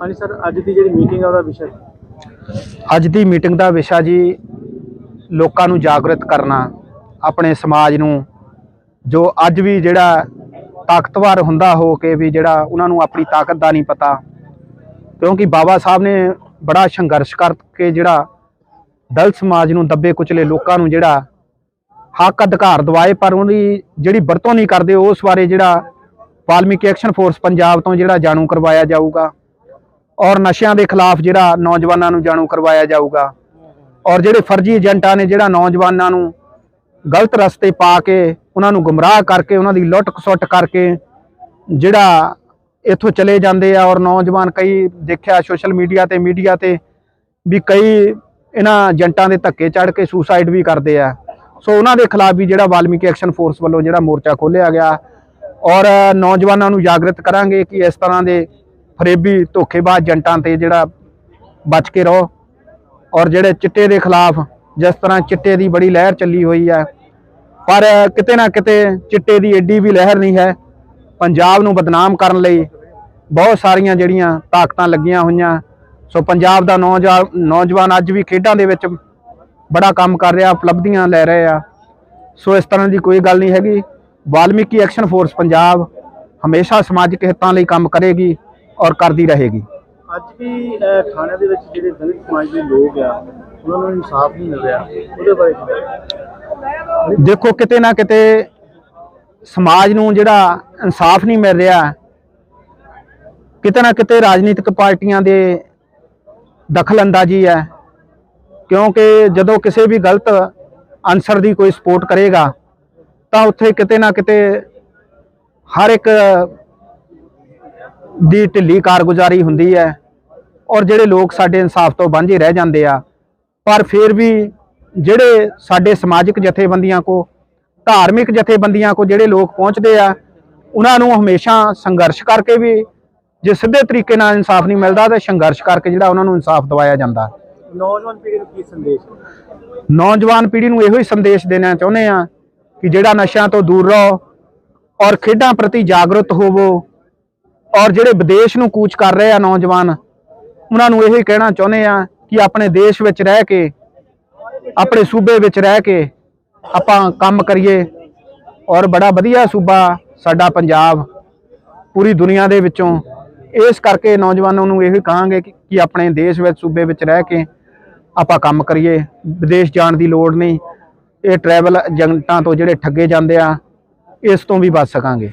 ਹਾਂਜੀ ਸਰ, ਅੱਜ ਦੀ ਜਿਹੜੀ ਮੀਟਿੰਗ ਆ ਉਹਦਾ ਵਿਸ਼ਾ ਅੱਜ ਦੀ ਮੀਟਿੰਗ ਦਾ ਵਿਸ਼ਾ ਜੀ, ਲੋਕਾਂ ਨੂੰ ਜਾਗਰਤ ਕਰਨਾ, ਆਪਣੇ ਸਮਾਜ ਨੂੰ, ਜੋ ਅੱਜ ਵੀ ਜਿਹੜਾ ਤਾਕਤਵਰ ਹੁੰਦਾ ਹੋ ਕੇ ਵੀ ਜਿਹੜਾ ਉਹਨਾਂ ਨੂੰ ਆਪਣੀ ਤਾਕਤ ਦਾ ਨਹੀਂ ਪਤਾ, ਕਿਉਂਕਿ ਬਾਬਾ ਸਾਹਿਬ ਨੇ ਬੜਾ ਸੰਘਰਸ਼ ਕਰਕੇ ਜਿਹੜਾ ਦਲ ਸਮਾਜ ਨੂੰ ਦੱਬੇ ਕੁਚਲੇ ਲੋਕਾਂ ਨੂੰ ਜਿਹੜਾ ਹੱਕ ਅਧਿਕਾਰ ਦਵਾਏ, ਪਰ ਉਹਦੀ ਜਿਹੜੀ ਵਰਤੋਂ ਨਹੀਂ ਕਰਦੇ, ਉਸ ਬਾਰੇ ਜਿਹੜਾ ਵਾਲਮੀਕੀ ਐਕਸ਼ਨ ਫੋਰਸ ਪੰਜਾਬ ਤੋਂ ਜਿਹੜਾ ਜਾਣੂ ਕਰਵਾਇਆ ਜਾਊਗਾ। ਔਰ ਨਸ਼ਿਆਂ ਦੇ ਖਿਲਾਫ ਜਿਹੜਾ ਨੌਜਵਾਨਾਂ ਨੂੰ ਜਾਣੂ ਕਰਵਾਇਆ ਜਾਊਗਾ। ਔਰ ਜਿਹੜੇ ਫਰਜ਼ੀ ਏਜੰਟਾਂ ਨੇ ਜਿਹੜਾ ਨੌਜਵਾਨਾਂ ਨੂੰ ਗਲਤ ਰਸਤੇ ਪਾ ਕੇ ਉਹਨਾਂ ਨੂੰ ਗੁੰਮਰਾਹ ਕਰਕੇ, ਉਹਨਾਂ ਦੀ ਲੁੱਟ ਖਸੁੱਟ ਕਰਕੇ ਜਿਹੜਾ ਇੱਥੋਂ ਚਲੇ ਜਾਂਦੇ ਆ ਔਰ ਨੌਜਵਾਨ ਕਈ ਦੇਖਿਆ ਸੋਸ਼ਲ ਮੀਡੀਆ ਤੇ ਮੀਡੀਆ ਤੇ ਵੀ ਕਈ ਇਹਨਾਂ ਏਜੰਟਾਂ ਦੇ ਧੱਕੇ ਚੜ ਕੇ ਸੁਸਾਈਡ ਵੀ ਕਰਦੇ ਆ। ਸੋ ਉਹਨਾਂ ਦੇ ਖਿਲਾਫ ਵੀ ਜਿਹੜਾ ਵਾਲਮੀਕੀ ਐਕਸ਼ਨ ਫੋਰਸ ਵੱਲੋਂ ਜਿਹੜਾ ਮੋਰਚਾ ਖੋਲ੍ਹਿਆ ਗਿਆ। ਔਰ ਨੌਜਵਾਨਾਂ ਨੂੰ ਜਾਗਰਤ ਕਰਾਂਗੇ ਕਿ ਇਸ ਤਰ੍ਹਾਂ ਦੇ ਫਰੇਬੀ ਧੋਖੇਬਾਜ਼ ਏਜੰਟਾਂ ਤੇ ਜਿਹੜਾ ਬਚ ਕੇ ਰਹੋ। ਔਰ ਜਿਹੜੇ ਚਿੱਟੇ ਦੇ ਖਿਲਾਫ ਜਿਸ ਤਰ੍ਹਾਂ ਚਿੱਟੇ ਦੀ ਬੜੀ ਲਹਿਰ ਚੱਲੀ ਹੋਈ ਹੈ, ਪਰ ਕਿਤੇ ਨਾ ਕਿਤੇ ਚਿੱਟੇ ਦੀ ਏਡੀ ਵੀ ਲਹਿਰ ਨਹੀਂ ਹੈ। ਪੰਜਾਬ ਨੂੰ ਬਦਨਾਮ ਕਰਨ ਲਈ ਬਹੁਤ ਸਾਰੀਆਂ ਜਿਹੜੀਆਂ ਤਾਕਤਾਂ ਲੱਗੀਆਂ ਹੋਈਆਂ। ਸੋ ਪੰਜਾਬ ਦਾ ਨੌਜਵਾਨ ਨੌਜਵਾਨ ਅੱਜ ਵੀ ਖੇਡਾਂ ਦੇ ਵਿੱਚ ਬੜਾ ਕੰਮ ਕਰ ਰਿਹਾ, ਉਪਲਬਧੀਆਂ ਲੈ ਰਹੇ ਆ। ਸੋ ਇਸ ਤਰ੍ਹਾਂ ਦੀ ਕੋਈ ਗੱਲ ਨਹੀਂ ਹੈਗੀ। ਵਾਲਮੀਕੀ ਐਕਸ਼ਨ ਫੋਰਸ ਪੰਜਾਬ ਹਮੇਸ਼ਾ ਸਮਾਜਿਕ ਹਿੱਤਾਂ ਲਈ ਕੰਮ ਕਰੇਗੀ। ਔਰ ਕਰਦੀ ਰਹੇਗੀ। ਅੱਜ ਵੀ ਥਾਣੇ ਦੇ ਵਿੱਚ ਜਿਹੜੇ ਦਲਿਤ ਸਮਾਜ ਦੇ ਲੋਕ ਆ ਉਹਨਾਂ ਨੂੰ ਇਨਸਾਫ ਨਹੀਂ ਮਿਲ ਰਿਹਾ ਉਹਦੇ ਬਾਰੇ? ਦੇਖੋ ਕਿਤੇ ਨਾ ਕਿਤੇ ਸਮਾਜ ਨੂੰ ਜਿਹੜਾ ਇਨਸਾਫ ਨਹੀਂ ਮਿਲ ਰਿਹਾ ਕਿਤੇ ਨਾ ਕਿਤੇ ਰਾਜਨੀਤਿਕ ਪਾਰਟੀਆਂ ਦੇ ਦਖਲ ਅੰਦਾਜ਼ੀ ਹੈ। ਕਿਉਂਕਿ ਜਦੋਂ ਕਿਸੇ ਵੀ ਗਲਤ ਅਨਸਰ ਦੀ ਕੋਈ ਸਪੋਰਟ ਕਰੇਗਾ ਤਾਂ ਉੱਥੇ ਕਿਤੇ ਨਾ ਕਿਤੇ ਹਰ ਇੱਕ ਦੀ ਢਿੱਲੀ ਕਾਰਗੁਜ਼ਾਰੀ ਹੁੰਦੀ ਹੈ ਔਰ ਜਿਹੜੇ ਲੋਕ ਸਾਡੇ ਇਨਸਾਫ ਤੋਂ ਵਾਂਝੇ ਰਹਿ ਜਾਂਦੇ ਆ ਪਰ ਫਿਰ ਵੀ ਜਿਹੜੇ ਸਾਡੇ ਸਮਾਜਿਕ ਜਥੇਬੰਦੀਆਂ ਕੋ ਧਾਰਮਿਕ ਜਥੇਬੰਦੀਆਂ ਕੋ ਜਿਹੜੇ ਲੋਕ ਪਹੁੰਚਦੇ ਆ ਉਹਨਾਂ ਨੂੰ ਹਮੇਸ਼ਾ ਸੰਘਰਸ਼ ਕਰਕੇ ਵੀ ਜੇ ਸਿੱਧੇ ਤਰੀਕੇ ਨਾਲ ਇਨਸਾਫ ਨਹੀਂ ਮਿਲਦਾ ਤਾਂ ਸੰਘਰਸ਼ ਕਰਕੇ ਜਿਹੜਾ ਉਹਨਾਂ ਨੂੰ ਇਨਸਾਫ ਦਿਵਾਇਆ ਜਾਂਦਾ ਨੌਜਵਾਨ ਪੀੜ੍ਹੀ ਨੂੰ ਕੀ ਸੰਦੇਸ਼? ਨੌਜਵਾਨ ਪੀੜ੍ਹੀ ਨੂੰ ਇਹੋ ਹੀ ਸੰਦੇਸ਼ ਦੇਣਾ ਚਾਹੁੰਦੇ ਆ ਕਿ ਜਿਹੜਾ ਨਸ਼ਿਆਂ ਤੋਂ ਦੂਰ ਰਹੋ ਔਰ ਖੇਡਾਂ ਪ੍ਰਤੀ ਜਾਗਰੂਕ ਹੋਵੋ ਔਰ ਜਿਹੜੇ ਵਿਦੇਸ਼ ਨੂੰ ਕੂਚ ਕਰ ਰਹੇ ਆ ਨੌਜਵਾਨ, ਉਹਨਾਂ ਨੂੰ ਇਹ ਕਹਿਣਾ ਚਾਹੁੰਦੇ ਆ ਕਿ ਆਪਣੇ ਦੇਸ਼ ਵਿੱਚ ਰਹਿ ਕੇ, ਆਪਣੇ ਸੂਬੇ ਵਿੱਚ ਰਹਿ ਕੇ ਆਪਾਂ ਕੰਮ ਕਰੀਏ। ਔਰ ਬੜਾ ਵਧੀਆ ਸੂਬਾ ਸਾਡਾ ਪੰਜਾਬ, ਪੂਰੀ ਦੁਨੀਆ ਦੇ ਵਿੱਚੋਂ। ਇਸ ਕਰਕੇ ਨੌਜਵਾਨਾਂ ਨੂੰ ਇਹ ਕਹਾਂਗੇ ਕਿ ਕਿ ਆਪਣੇ ਦੇਸ਼ ਵਿੱਚ, ਸੂਬੇ ਵਿੱਚ ਰਹਿ ਕੇ ਆਪਾਂ ਕੰਮ ਕਰੀਏ। ਵਿਦੇਸ਼ ਜਾਣ ਦੀ ਲੋੜ ਨਹੀਂ। ਇਹ ਟਰੈਵਲ ਏਜੰਟਾਂ ਤੋਂ ਜਿਹੜੇ ਠੱਗੇ ਜਾਂਦੇ ਆ, ਇਸ ਤੋਂ ਵੀ ਬਚ ਸਕਾਂਗੇ।